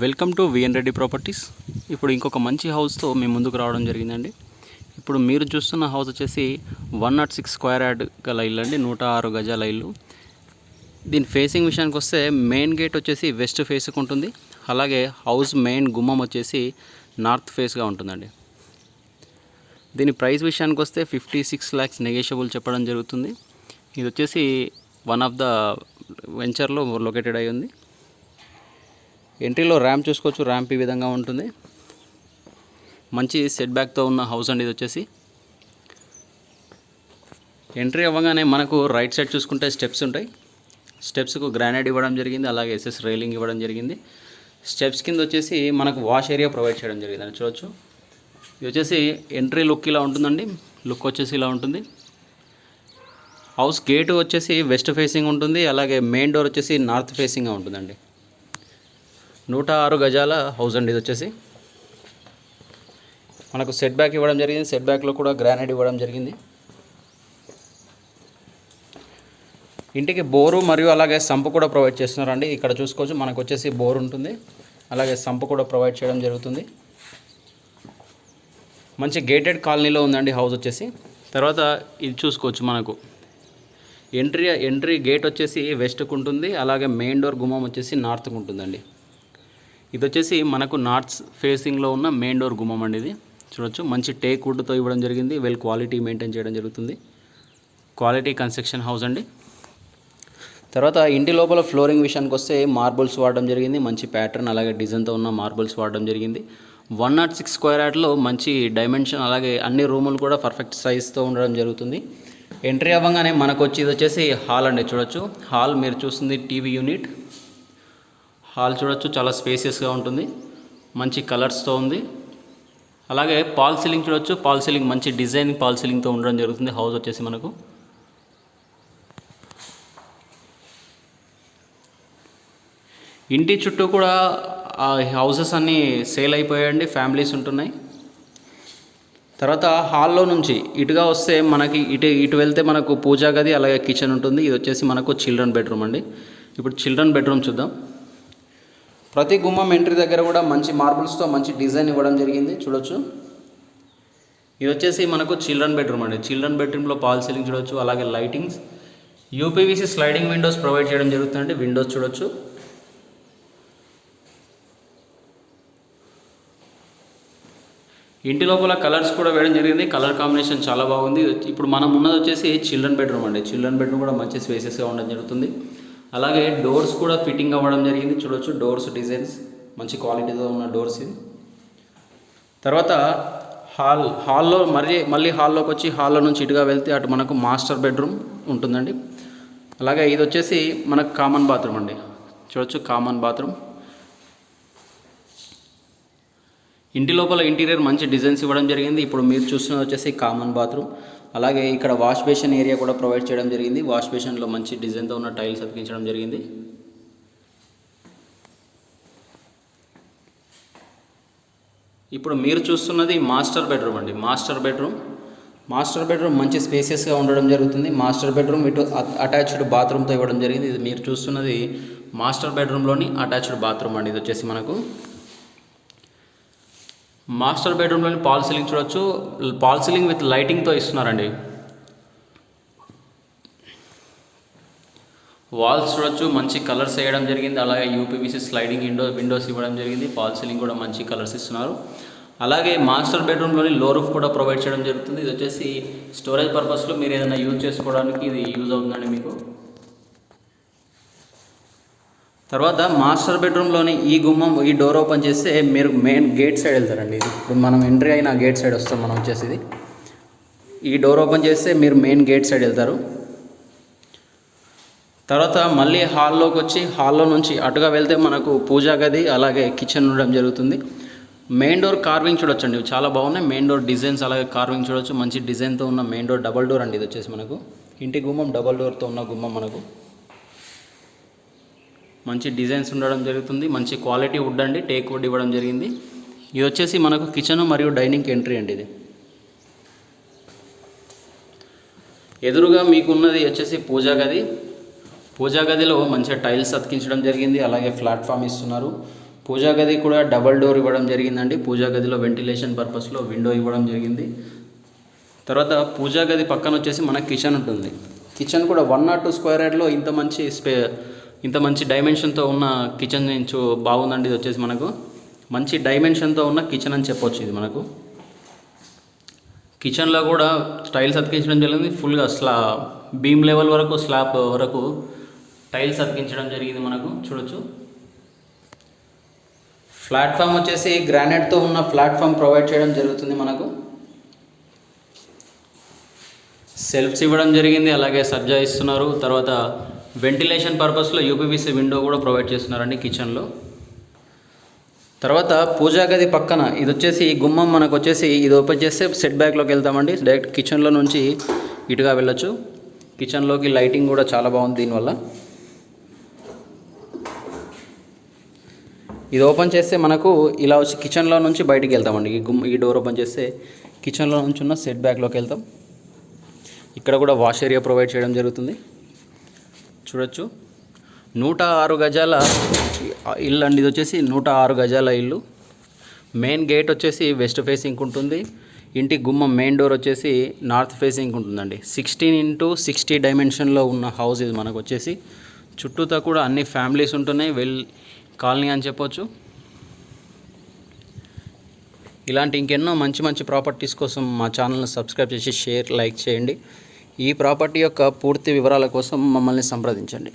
Welcome to VN Reddy properties ఇప్పుడు ఇంకొక మంచి హౌస్తో మేము ముందుకు రావడం జరిగిందండి. ఇప్పుడు మీరు చూస్తున్న హౌస్ వచ్చేసి one nought six square yard గల ఇల్లు అండి నూట ఆరు గజాల ఇల్లు. దీని ఫేసింగ్ విషయానికి వస్తే మెయిన్ గేట్ వచ్చేసి వెస్ట్ ఫేస్కి ఉంటుంది. అలాగే హౌస్ మెయిన్ గుమ్మం వచ్చేసి నార్త్ ఫేస్గా ఉంటుందండి. దీని ప్రైస్ విషయానికి వస్తే ఫిఫ్టీ సిక్స్ ల్యాక్స్ నెగేషియబుల్ చెప్పడం జరుగుతుంది. ఇది వచ్చేసి వన్ ఆఫ్ ద వెంచర్లో లొకేటెడ్ అయి ఉంది ఎంట్రీలో ర్యాంప్ చూసుకోవచ్చు ర్యాంప్ ఈ విధంగా ఉంటుంది. మంచి సెట్ బ్యాక్తో ఉన్న హౌస్ అండి ఇది వచ్చేసి. ఎంట్రీ అవ్వగానే మనకు రైట్ సైడ్ చూసుకుంటే స్టెప్స్ ఉంటాయి. స్టెప్స్కు గ్రానైట్ ఇవ్వడం జరిగింది అలాగే ఎస్ఎస్ రైలింగ్ ఇవ్వడం జరిగింది. స్టెప్స్ కింద వచ్చేసి మనకు వాష్ ఏరియా ప్రొవైడ్ చేయడం జరిగింది అని చూడొచ్చు. ఇది వచ్చేసి ఎంట్రీ లుక్ ఇలా ఉంటుందండి. లుక్ వచ్చేసి ఇలా ఉంటుంది. హౌస్ గేట్ వచ్చేసి వెస్ట్ ఫేసింగ్ ఉంటుంది అలాగే మెయిన్ డోర్ వచ్చేసి నార్త్ ఫేసింగ్గా ఉంటుందండి. నూట ఆరు గజాల హౌస్ అండి ఇది వచ్చేసి మనకు సెట్ బ్యాక్ ఇవ్వడం జరిగింది. సెట్ బ్యాక్లో కూడా గ్రానైట్ ఇవ్వడం జరిగింది. ఇంటికి బోరు మరియు అలాగే సంపు కూడా ప్రొవైడ్ చేస్తున్నారండి. ఇక్కడ చూసుకోవచ్చు మనకు వచ్చేసి బోర్ ఉంటుంది. అలాగే సంపు కూడా ప్రొవైడ్ చేయడం జరుగుతుంది. మంచి గేటెడ్ కాలనీలో ఉందండి హౌస్ వచ్చేసి. తర్వాత ఇది చూసుకోవచ్చు మనకు. ఎంట్రీ ఎంట్రీ గేట్ వచ్చేసి వెస్ట్కు ఉంటుంది. అలాగే మెయిన్ డోర్ గుమ్మం వచ్చేసి నార్త్కు ఉంటుందండి. ఇది వచ్చేసి మనకు నార్త్ ఫేసింగ్లో ఉన్న మెయిన్ డోర్ గుమ్మం అండి ఇది. చూడొచ్చు. మంచి టేక్ వుడ్తో ఇవ్వడం జరిగింది. వెల్ క్వాలిటీ మెయింటైన్ చేయడం జరుగుతుంది. క్వాలిటీ కన్స్ట్రక్షన్ హౌస్ అండి. తర్వాత ఇంటి లోపల ఫ్లోరింగ్ విషయానికి వస్తే మార్బుల్స్ వాడడం జరిగింది. మంచి ప్యాటర్న్ అలాగే డిజైన్తో ఉన్న మార్బుల్స్ వాడడం జరిగింది. వన్ నాట్ సిక్స్ స్క్వేర్ యార్డ్లో మంచి డైమెన్షన్ అలాగే అన్ని రూములు కూడా పర్ఫెక్ట్ సైజ్తో ఉండడం జరుగుతుంది. ఎంట్రీ అవ్వగానే మనకు వచ్చి ఇది వచ్చేసి హాల్ అండి. చూడొచ్చు. హాల్ మీరు చూస్తుంది టీవీ యూనిట్. హాల్ చూడొచ్చు చాలా స్పేసియస్గా ఉంటుంది. మంచి కలర్స్తో ఉంది. అలాగే పాల్ సీలింగ్ చూడొచ్చు. పాల్ సీలింగ్ మంచి డిజైన్ పాల్ సీలింగ్తో ఉండడం జరుగుతుంది. హౌస్ వచ్చేసి మనకు. ఇంటి చుట్టూ కూడా ఆ హౌసెస్ అన్నీ సేల్ అయిపోయాయండి. ఫ్యామిలీస్ ఉంటున్నాయి. తర్వాత హాల్లో నుంచి ఇటుగా వస్తే మనకి ఇటు ఇటు వెళ్తే మనకు పూజా గది అలాగే కిచెన్ ఉంటుంది. ఇది వచ్చేసి మనకు చిల్డ్రన్ బెడ్రూమ్ అండి. ఇప్పుడు చిల్డ్రన్ బెడ్రూమ్ చూద్దాం. ప్రతి గుమ్మం ఎంట్రీ దగ్గర కూడా మంచి మార్బుల్స్తో మంచి డిజైన్ ఇవ్వడం జరిగింది. చూడొచ్చు. ఇది వచ్చేసి మనకు చిల్డ్రన్ బెడ్రూమ్ అండి. చిల్డ్రన్ బెడ్రూమ్లో పాల్ సీలింగ్ చూడొచ్చు అలాగే lightings UPVC sliding windows provide చేయడం జరుగుతుందండి. విండోస్ చూడొచ్చు. ఇంటి లోపల కలర్స్ కూడా వేయడం జరిగింది. కలర్ కాంబినేషన్ చాలా బాగుంది. ఇప్పుడు మనం ఉన్నది వచ్చేసి చిల్డ్రన్ బెడ్రూమ్ అండి. చిల్డ్రన్ బెడ్రూమ్ కూడా మంచి స్పేసెస్గా ఉండడం జరుగుతుంది. అలాగే డోర్స్ కూడా ఫిట్టింగ్ అవ్వడం జరిగింది. చూడొచ్చు డోర్స్ డిజైన్స్ మంచి క్వాలిటీతో ఉన్న డోర్స్ ఇది. తర్వాత హాల్ హాల్లో మరీ మళ్ళీ హాల్లోకి వచ్చి హాల్లో నుంచి ఇటుగా వెళ్తే అటు మనకు మాస్టర్ బెడ్రూమ్ ఉంటుందండి. అలాగే ఇది వచ్చేసి మనకు కామన్ బాత్రూమ్ అండి. చూడొచ్చు కామన్ బాత్రూమ్ ఇంటి లోపల ఇంటీరియర్ మంచి డిజైన్స్ ఇవ్వడం జరిగింది. ఇప్పుడు మీరు చూస్తున్నది వచ్చేసి కామన్ బాత్రూమ్ అలాగే ఇక్కడ వాష్ బేషన్ ఏరియా కూడా ప్రొవైడ్ చేయడం జరిగింది. వాష్ బేషన్లో మంచి డిజైన్తో ఉన్న టైల్స్ అతికించడం జరిగింది. ఇప్పుడు మీరు చూస్తున్నది మాస్టర్ బెడ్రూమ్ అండి. Master bedroom. మాస్టర్ బెడ్రూమ్ మంచి స్పేసియస్గా ఉండడం జరుగుతుంది. మాస్టర్ బెడ్రూమ్ ఇటు అటాచ్డ్ బాత్రూమ్తో ఇవ్వడం జరిగింది. ఇది మీరు చూస్తున్నది మాస్టర్ బెడ్రూమ్లోని అటాచ్డ్ బాత్రూమ్ అండి. ఇది వచ్చేసి మనకు మాస్టర్ బెడ్రూమ్లోని పాల్ సీలింగ్ చూడొచ్చు. పాల్ సీలింగ్ విత్ లైటింగ్తో ఇస్తున్నారండి. వాల్స్ చూడొచ్చు. మంచి కలర్స్ వేయడం జరిగింది. అలాగే యూపీవీసీ స్లైడింగ్ విండో విండోస్ ఇవ్వడం జరిగింది. పాల్ సీలింగ్ కూడా మంచి కలర్స్ ఇస్తున్నారు. అలాగే మాస్టర్ బెడ్రూమ్లోని లో రూఫ్ కూడా ప్రొవైడ్ చేయడం జరుగుతుంది. ఇది వచ్చేసి స్టోరేజ్ పర్పస్లో మీరు ఏదైనా యూజ్ చేసుకోవడానికి ఇది యూజ్ అవుతుందండి మీకు. తర్వాత మాస్టర్ బెడ్రూమ్లోని ఈ గుమ్మం ఈ డోర్ ఓపెన్ చేస్తే మీరు మెయిన్ గేట్ సైడ్ వెళ్తారండి. ఇది ఇప్పుడు మనం ఎంట్రీ అయిన గేట్ సైడ్ వస్తాం మనం వచ్చేసి ఈ డోర్ ఓపెన్ చేస్తే మీరు మెయిన్ గేట్ సైడ్ వెళ్తారు. తర్వాత మళ్ళీ హాల్లోకి వచ్చి హాల్లో నుంచి అటుగా వెళ్తే మనకు పూజా గది అలాగే కిచెన్ ఉండడం జరుగుతుంది. మెయిన్ డోర్ కార్వింగ్ చూడొచ్చండి. అండి చాలా బాగున్నాయి. మెయిన్ డోర్ డిజైన్స్ అలాగే కార్వింగ్ చూడొచ్చు. మంచి డిజైన్తో ఉన్న మెయిన్ డోర్ డబల్ డోర్ అండి ఇది వచ్చేసి మనకు. ఇంటి గుమ్మం డబల్ డోర్తో ఉన్న గుమ్మం మనకు. మంచి డిజైన్స్ ఉండడం జరుగుతుంది మంచి క్వాలిటీ వుడ్ అండి టేక్ వుడ్ ఇవ్వడం జరిగింది. ఇది వచ్చేసి మనకు కిచెన్ మరియు డైనింగ్ ఎంట్రీ అండి ఇది. ఎదురుగా మీకున్నది వచ్చేసి పూజా గది. పూజా గదిలో మంచిగా టైల్స్ అతికించడం జరిగింది అలాగే ప్లాట్ఫామ్ ఇస్తున్నారు. పూజా గది కూడా డబల్ డోర్ ఇవ్వడం జరిగిందండి. పూజా గదిలో వెంటిలేషన్ పర్పస్లో విండో ఇవ్వడం జరిగింది. తర్వాత పూజా గది పక్కన వచ్చేసి మనకి కిచెన్ ఉంటుంది. కిచెన్ కూడా వన్ నాట్ టూ స్క్వేర్ యార్డ్లో ఇంత మంచి స్పే ఇంత మంచి డైమెన్షన్తో ఉన్న కిచెన్ నుంచి బాగుందండి ఇది వచ్చేసి మనకు. మంచి డైమెన్షన్తో ఉన్న కిచెన్ అని చెప్పొచ్చు ఇది మనకు. కిచెన్లో కూడా టైల్స్ అతికించడం జరిగింది. ఫుల్గా స్లా బీమ్ లెవెల్ వరకు స్లాబ్ వరకు టైల్స్ అతికించడం జరిగింది మనకు. చూడొచ్చు. ప్లాట్ఫామ్ వచ్చేసి గ్రానైట్తో ఉన్న ప్లాట్ఫామ్ ప్రొవైడ్ చేయడం జరుగుతుంది మనకు. సెల్ఫ్స్ ఇవ్వడం జరిగింది. అలాగే సజ్జా ఇస్తున్నారు. తర్వాత వెంటిలేషన్ పర్పస్లో యూపీవీసీ విండో కూడా ప్రొవైడ్ చేస్తున్నారండి కిచెన్లో తర్వాత పూజా గది పక్కన ఇది వచ్చేసి ఈ గుమ్మం మనకు వచ్చేసి ఇది ఓపెన్ చేస్తే సెట్ బ్యాక్లోకి వెళ్తామండి. డైరెక్ట్ కిచెన్లో నుంచి ఇటుగా వెళ్ళొచ్చు. కిచెన్లోకి లైటింగ్ కూడా చాలా బాగుంది దీనివల్ల. ఇది ఓపెన్ చేస్తే మనకు ఇలా వచ్చి కిచెన్లో నుంచి బయటికి వెళ్తామండి. ఈ గుమ్ ఈ డోర్ ఓపెన్ చేస్తే కిచెన్లో నుంచి ఉన్న సెట్ బ్యాక్లోకి వెళ్తాం. ఇక్కడ కూడా వాష్ ఏరియా ప్రొవైడ్ చేయడం జరుగుతుంది. చూడొచ్చు. నూట ఆరు గజాల ఇల్లు అండి ఇది వచ్చేసి నూట ఆరు గజాల ఇల్లు. మెయిన్ గేట్ వచ్చేసి వెస్ట్ ఫేసింగ్ ఉంటుంది ఇంటి గుమ్మం మెయిన్ డోర్ వచ్చేసి నార్త్ ఫేసింగ్ ఉంటుందండి. సిక్స్టీన్ ఇంటూ సిక్స్టీ డైమెన్షన్లో ఉన్న హౌస్ ఇది మనకు వచ్చేసి చుట్టూతో కూడా అన్ని ఫ్యామిలీస్ ఉంటున్నాయి. వెల్ కాలనీ అని చెప్పొచ్చు. ఇలాంటి ఇంకెన్నో మంచి మంచి ప్రాపర్టీస్ కోసం మా ఛానల్ని సబ్స్క్రైబ్ చేసి షేర్ లైక్ చేయండి. ఈ ప్రాపర్టీ యొక్క పూర్తి వివరాల కోసం మమ్మల్ని సంప్రదించండి.